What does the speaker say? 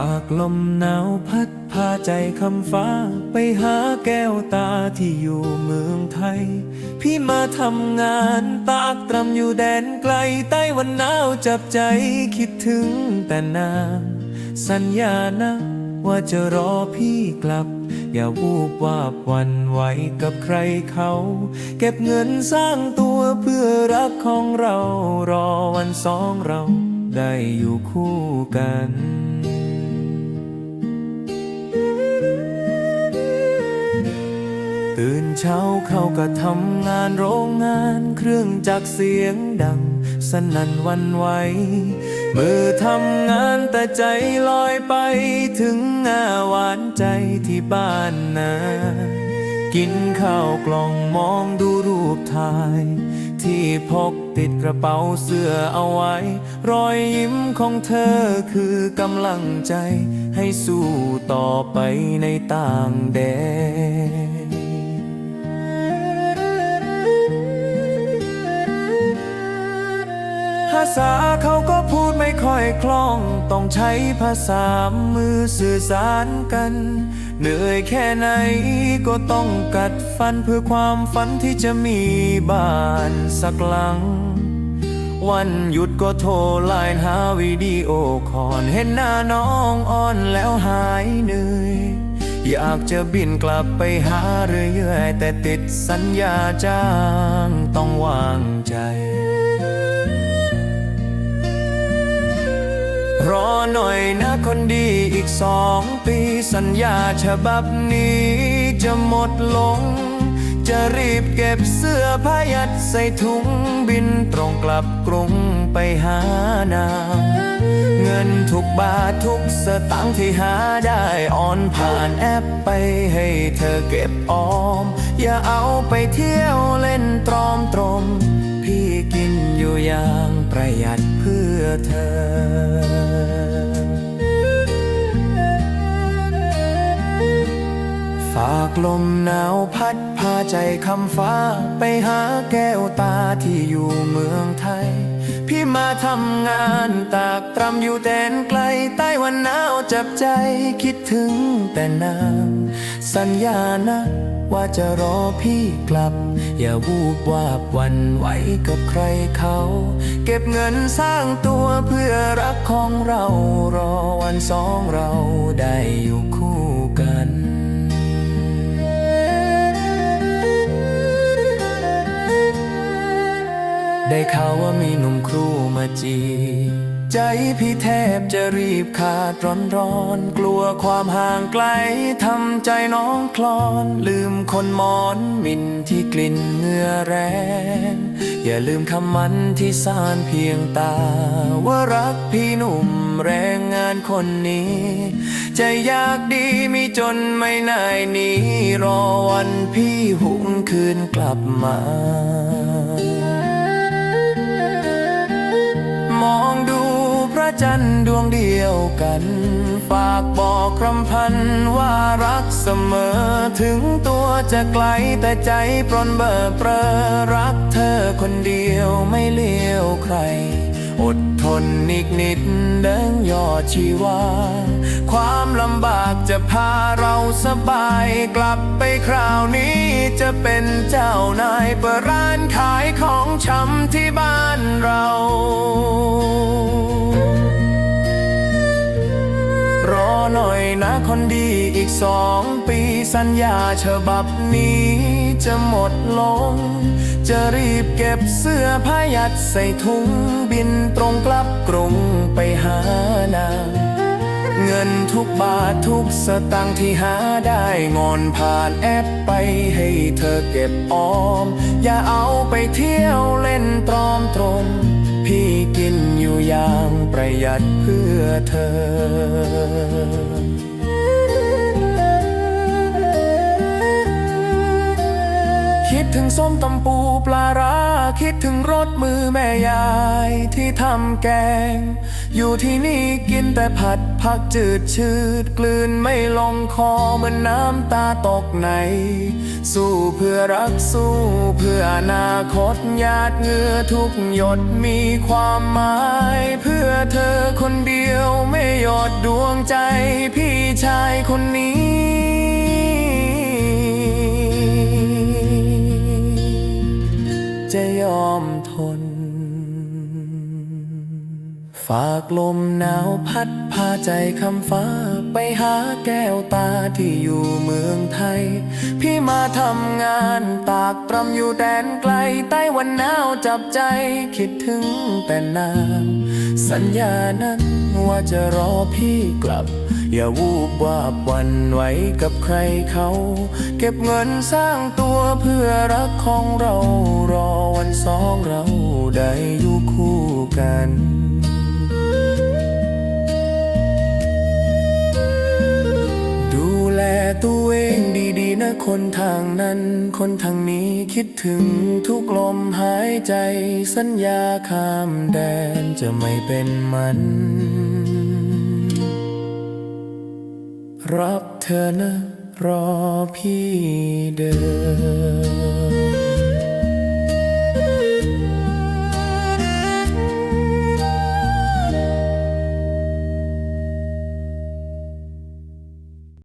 ากลมหนาวพัดพาใจคำฟ้า ไปหาแก้วตาที่อยู่เมืองไทย พี่มาทำงานตากตรำอยู่แดนไกลใต้วันหนาวจับใจคิดถึงแต่นานสัญญานะว่าจะรอพี่กลับ อย่าวูบวาบวันไหวกับใครเขา เก็บเงินสร้างตัวเพื่อรักของเรา รอวันสองเราได้อยู่คู่กัน ตื่นเช้าเขาก็ทำงานโรงงานเครื่องจักรเสียงดัง สนั่นวันไหวมือทำงานแต่ใจลอยไปถึงหน้าหวานใจที่บ้านนา กินข้าวกล่องมองดูรูปถ่าย ที่พกติดกระเป๋าเสื้อเอาไว้ รอยยิ้มของเธอคือกำลังใจ ให้สู้ต่อไปในต่างแดน ภาษาเขาก็พูดไม่ค่อยคล่อง ต้องใช้ภาษามือสื่อสารกัน เหนื่อยแค่ไหนก็ต้องกัดฟันเพื่อความฝันที่จะมีบ้านสักหลัง วันหยุดก็โทรไลน์หาวิดีโอคอลเห็นหน้าน้องอ่อนแล้วหายเหนื่อยอยากจะบินกลับไปหาเรื่อยๆแต่ติดสัญญาจ้างต้องวางใจ รอหน่อยนะคนดีอีกสองปีสัญญาฉบับนี้จะหมดลง จะรีบเก็บเสื้อผ้ายัดใส่ถุงบินตรงกลับกรุงไปหานาเงินทุกบาททุกสตางค์ที่หาได้ออนผ่านแอปไปให้เธอเก็บออม อย่าเอาไปเที่ยวเล่นตรอมตรม พี่กินอยู่อย่างประหยัด เพื่อเธอ ฝากลมหนาวพัดพาใจคำฟ้า ไปหาแก้วตาที่อยู่เมืองไทย พี่มาทำงานตากตรำอยู่แดนไกล ใต้วันหนาวจับใจคิดถึงแต่นาง สัญญานะ ว่าจะรอพี่กลับ อย่าวูบวาบวันไหวกับใครเขา เก็บเงินสร้างตัวเพื่อรักของเรา รอวันสองเราได้อยู่คู่กันได้ข่าวว่ามีหนุ่มครูมาจีบ ใจพี่แทบจะรีบขาดร้อนร้อน กลัวความห่างไกลทำใจน้องคลอน ลืมคนมอนมินที่กลิ่นเหงื่อแรง อย่าลืมคำมันที่สานเพียงตา ว่ารักพี่หนุ่มแรงงานคนนี้ ใจยากดีมีจนไม่นายหนี้ รอวันพี่หุงคืนกลับมามอง จันทร์ดวงเดียวกัน ฝากบอกคำพันว่ารักเสมอ ถึงตัวจะไกลแต่ใจปรนเบอเปรอรักเธอคนเดียวไม่เลี้ยวใคร อดทนนิกนิดเดินยอดชีวา ความลำบากจะพาเราสบายกลับไปคราวนี้จะเป็นเจ้านายเปิดร้านขายของชำที่บ้านเรา คนดีอีกสองปีสัญญาฉบับนี้จะหมดลง จะรีบเก็บเสื้อผ้ายัดใส่ถุงบินตรงกลับกรุงไปหานางเงินทุกบาททุกสตางค์ที่หาได้งอนผ่านแอปไปให้เธอเก็บออม อย่าเอาไปเที่ยวเล่นตรอมตรมพี่กินอยู่อย่างประหยัดเพื่อเธอ คิดถึงส้มตำปูปลาร้าคิดถึงรสมือแม่ยายที่ทำแกง อยู่ที่นี่กินแต่ผัดผักจืดชืด กลืนไม่ลงคอเหมือนน้ำตาตกใน สู้เพื่อรักสู้เพื่ออนาคตหยาดเงือทุกหยดมีความหมาย เพื่อเธอคนเดียวไม่หยดดวงใจพี่ชายคนนี้ากลมหนาวพัดพาใจคำฟ้า ไปหาแก้วตาที่อยู่เมืองไทย พี่มาทำงานตากตรำอยู่แดนไกล ใต้วันหนาวจับใจคิดถึงแต่นานสัญญานั้นว่าจะรอพี่กลับ อย่าวูบวาบวันไหวกับใครเขา เก็บเงินสร้างตัวเพื่อรักของเรารอวันสองเราได้อยู่คู่กัน ตัวเองดีๆนะคนทางนั้น คนทางนี้คิดถึงทุกลมหายใจ สัญญาข้ามแดนจะไม่เป็นมัน รับเธอนะรอพี่เดิน